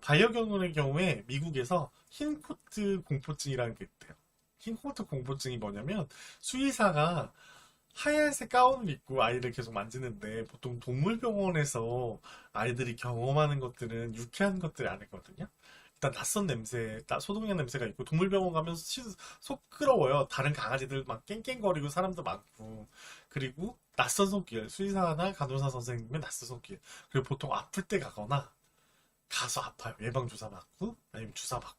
반려견의 경우에 미국에서 흰 코트 공포증이라는 게 있대요. 흰 코트 공포증이 뭐냐면 수의사가 하얀색 가운을 입고 아이를 계속 만지는데 보통 동물병원에서 아이들이 경험하는 것들은 유쾌한 것들이 아니거든요. 일단 낯선 냄새, 나- 소독약 냄새가 있고 동물병원 가면 시- 속 끓어워요. 다른 강아지들 막 깽깽거리고 사람도 많고 그리고 낯선 손길, 수의사나 간호사 선생님의 낯선 손길 그리고 보통 아플 때 가거나 가서 아파요. 예방주사 맞고 아니면 주사 맞고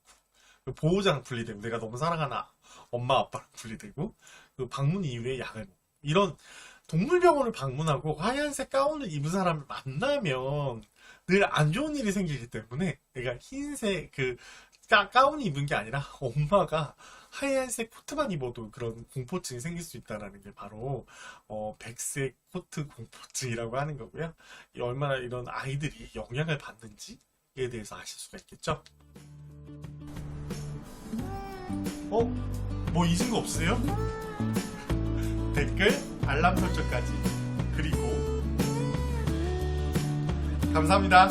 그 보호자랑 분리되고 내가 너무 사랑하는 아- 엄마 아빠랑 분리되고 그 방문 이후에 약을 먹고 이런 동물병원을 방문하고 하얀색 가운을 입은 사람을 만나면 늘 안 좋은 일이 생기기 때문에 내가 흰색 그 가, 가운을 입은 게 아니라 엄마가 하얀색 코트만 입어도 그런 공포증이 생길 수 있다라는 게 바로 어, 백색 코트 공포증이라고 하는 거고요. 이 얼마나 이런 아이들이 영향을 받는지 에 대해서 아실 수가 있겠죠. 어? 뭐 잊은 거 없으세요? 댓글, 알람 설정까지. 그리고 감사합니다.